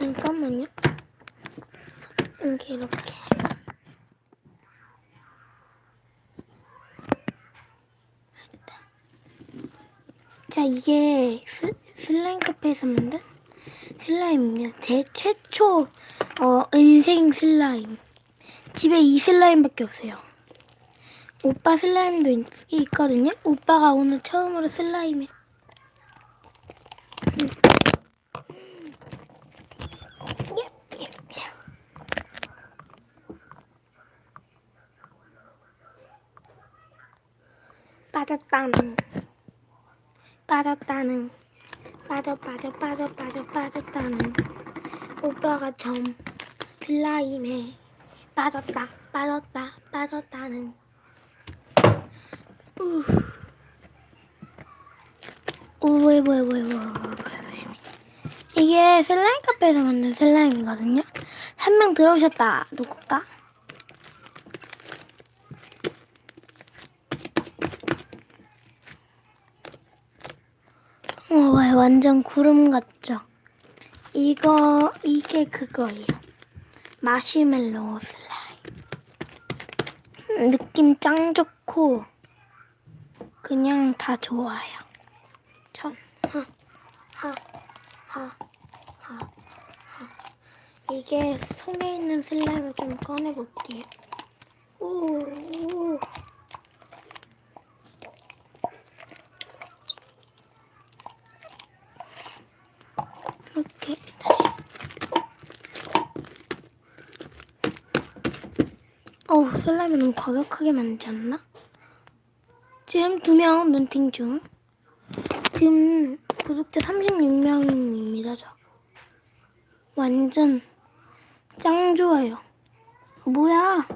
잠깐만요. 이렇게 이렇게. 자, 이게 스, 슬라임 카페에서 만든 슬라임입니다. 제 최초 어, 은생 슬라임. 집에 이 슬라임밖에 없어요. 오빠 슬라임도 있, 있거든요. 오빠가 오늘 처음으로 슬라임에 예, 예, 예. 빠졌다는 빠졌다는 빠져 빠져 빠져 빠져 빠졌다는 오빠가 점 슬라임에 빠졌다 빠졌다 빠졌다는 우. 뭐야 뭐야 뭐야 뭐야 이게 슬라임 카페에서 만든 슬라임이거든요 한 명 들어오셨다 누굴까? 완전 구름 같죠? 이거, 이게 그거예요. 마시멜로우 슬라임. 느낌 짱 좋고, 그냥 다 좋아요. 전, 하, 하, 하, 하, 하. 이게 손에 있는 슬라임을 좀 꺼내볼게요. 오, 오. 이렇게 다시. 슬라임이 너무 과격하게 만들지 않나? 지금 두 명 눈팅 중. 지금 구독자 36명입니다, 저. 완전 짱 좋아요. 어, 뭐야?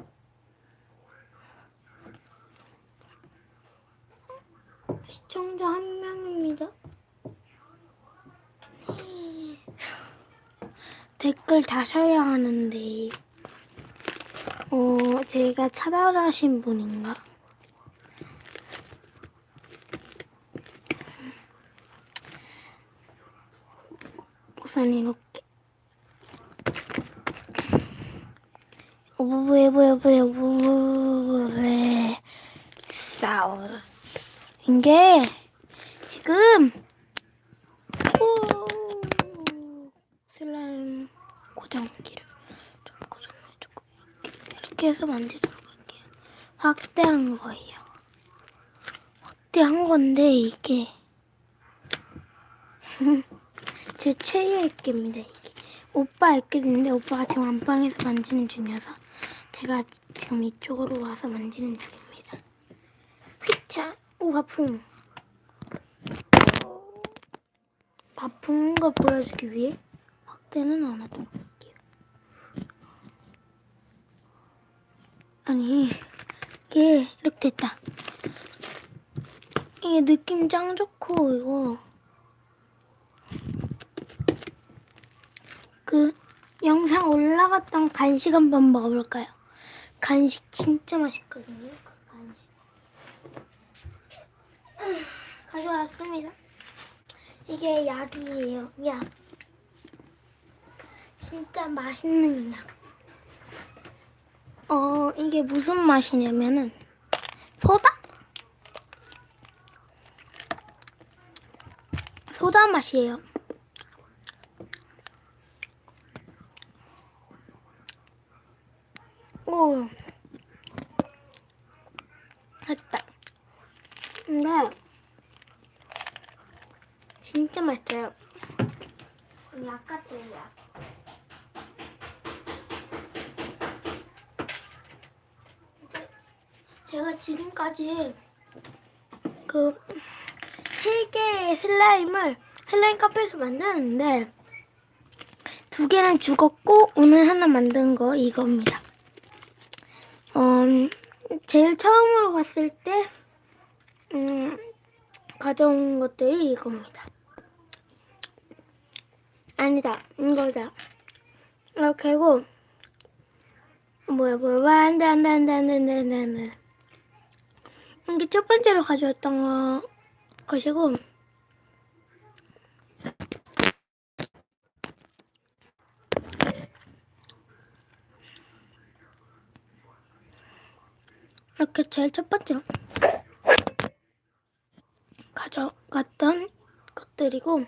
시청자 한 명입니다. 댓글 다셔야 하는데, 어, 제가 찾아가신 분인가? 우선 이렇게. 오브브에 브에 오브브에 싸우. 이게 지금 오, 슬라임 고정기를 이렇게, 해서 만지도록 할게요. 확대한 거예요. 확대한 건데 이게 제 최애 액기입니다. 이게 오빠 액기인데 오빠가 지금 안방에서 만지는 중이어서 제가 지금 이쪽으로 와서 만지는 중입니다. 휘차 오 바풍 바쁜 거 보여주기 위해 확대는 안 하도록 할게요. 아니 이게 이렇게 됐다. 이게 느낌 짱 좋고 이거 그 영상 올라갔던 간식 한번 먹어볼까요? 간식 진짜 맛있거든요. 그 간식. 음, 가져왔습니다. 이게 약이에요. 약. 진짜 맛있는 약. 어, 이게 무슨 맛이냐면은 소다? 소다 맛이에요. 오. 맛있다. 근데 진짜 맛있어요. 약 같아요, 제가 지금까지 그 세 개의 슬라임을 슬라임 카페에서 만들었는데 두 개는 죽었고 오늘 하나 만든 거 이겁니다. 어, 제일 처음으로 봤을 때 음, 가져온 것들이 이겁니다. 아니다, 이거다. 이렇게 하고 뭐야 뭐야 안돼 안돼 안돼 안돼 안돼 안돼 이게 첫 번째로 가져왔던 거, 것이고 이렇게 제일 첫 번째로 가져갔던 것들이고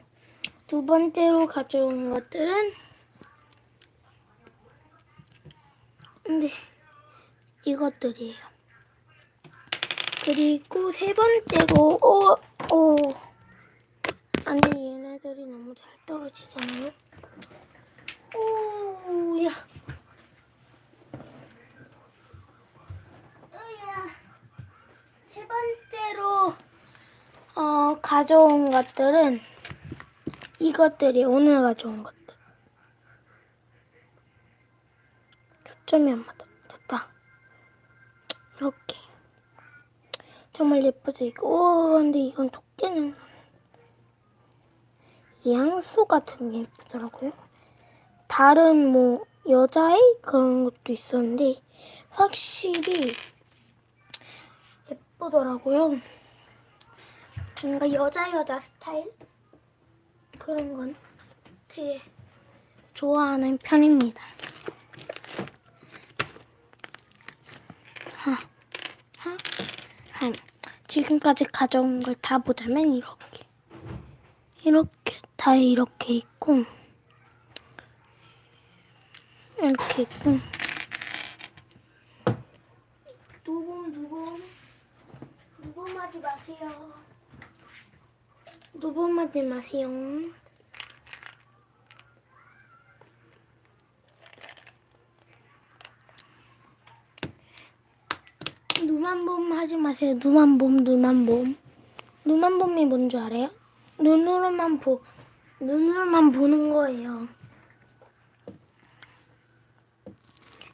두 번째로 가져온 것들은 근데 이것들이에요. 그리고 세 번째로 어, 어. 아니 얘네들이 너무 잘 떨어지잖아요. 오야. 세 번째로 어 가져온 것들은 이것들이 오늘 가져온 것들. 초점이 안 맞아. 됐다. 이렇게. 정말 예쁘죠 이거. 오 근데 이건 토끼는 이 향수가 되게 예쁘더라고요. 다른 뭐 여자의 그런 것도 있었는데 확실히 예쁘더라고요. 뭔가 여자 여자 스타일 그런 건 되게 좋아하는 편입니다. 하, 하, 한. 지금까지 가져온 걸 다 보자면 이렇게. 이렇게 다 이렇게 있고 이렇게 있고 누범 누범 누범하지 마세요 누범하지 마세요 누만봄 하지 마세요 누만봄 누만봄 누만봄이 뭔 줄 알아요? 눈으로만 보 눈으로만 보는 거예요.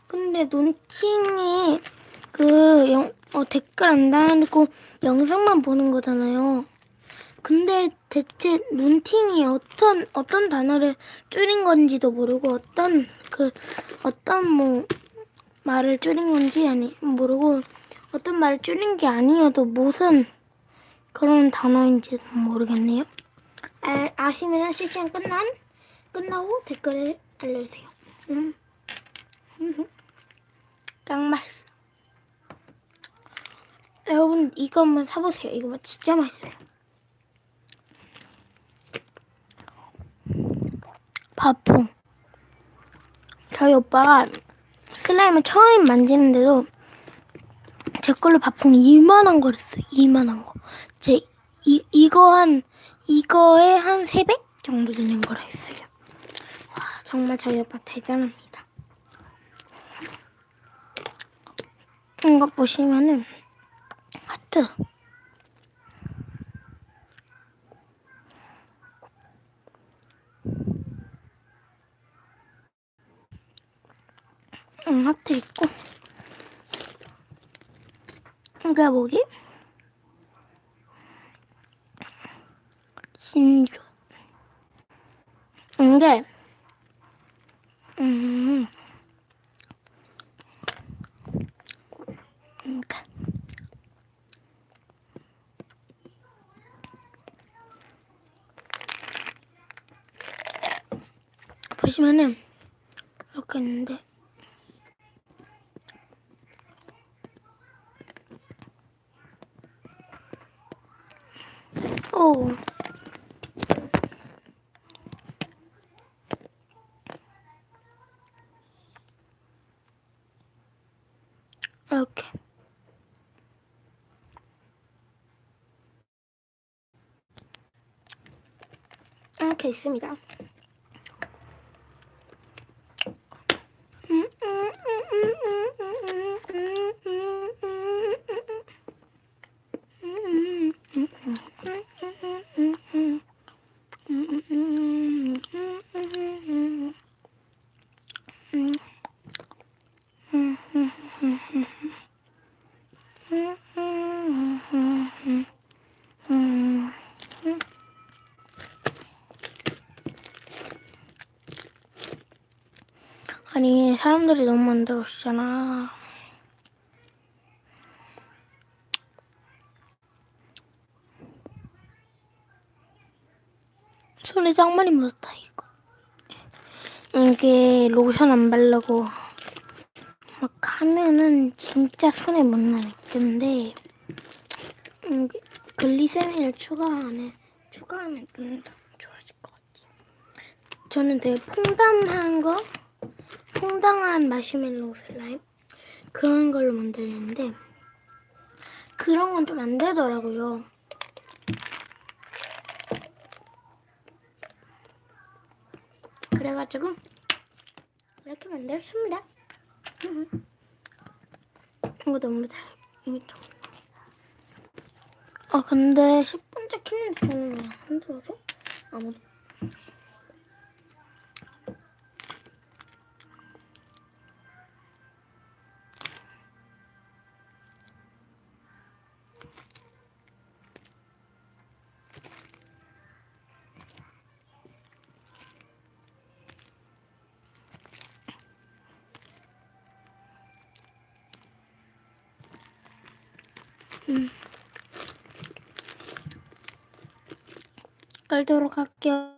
근데 눈팅이 그 영, 어, 댓글 안 달아놓고 영상만 보는 거잖아요. 근데 대체 눈팅이 어떤 어떤 단어를 줄인 건지도 모르고 어떤 그 어떤 뭐 말을 줄인 건지 아니 모르고 어떤 말을 줄인 게 아니어도 무슨 그런 단어인지 모르겠네요. 아, 아시면 실시간 끝난 끝나고 댓글을 알려주세요. 음. 맛있어. 여러분 이거 한번 사보세요. 이거 진짜 맛있어요. 바보. 저희 오빠가 슬라임을 처음 만지는데도 제 걸로 바풍 이만한 거랬어요. 이만한 거. 제 이, 이거 한 이거에 한 3배 정도 되는 거라 했어요. 와, 정말 저희 오빠 대단합니다. 이거 보시면은 하트. 응, 하트 있고. 이게 뭐기? 신조. 이게, 음, 이렇게. 보시면은, 이렇게 있는데, 오. 이렇게. 이렇게 있습니다. 사람들이 너무 만들어주잖아. 손에 짱 많이 묻었다 이거. 이게 로션 안 바르고 막 하면은 진짜 손에 못. 근데 음, 글리세린을 추가하면 추가하면 좀더 좋아질 것 같아요. 저는 되게 퐁당한 거, 퐁당한 마시멜로우 슬라임 그런 걸로 만들었는데 그런 건 좀 안 되더라고요. 그래가지고 이렇게 만들었습니다. 이거 너무 잘 좀. 아 근데 10분째 켰는데 저는 왜안 들어줘? 아무 도. 깔도록 할게요.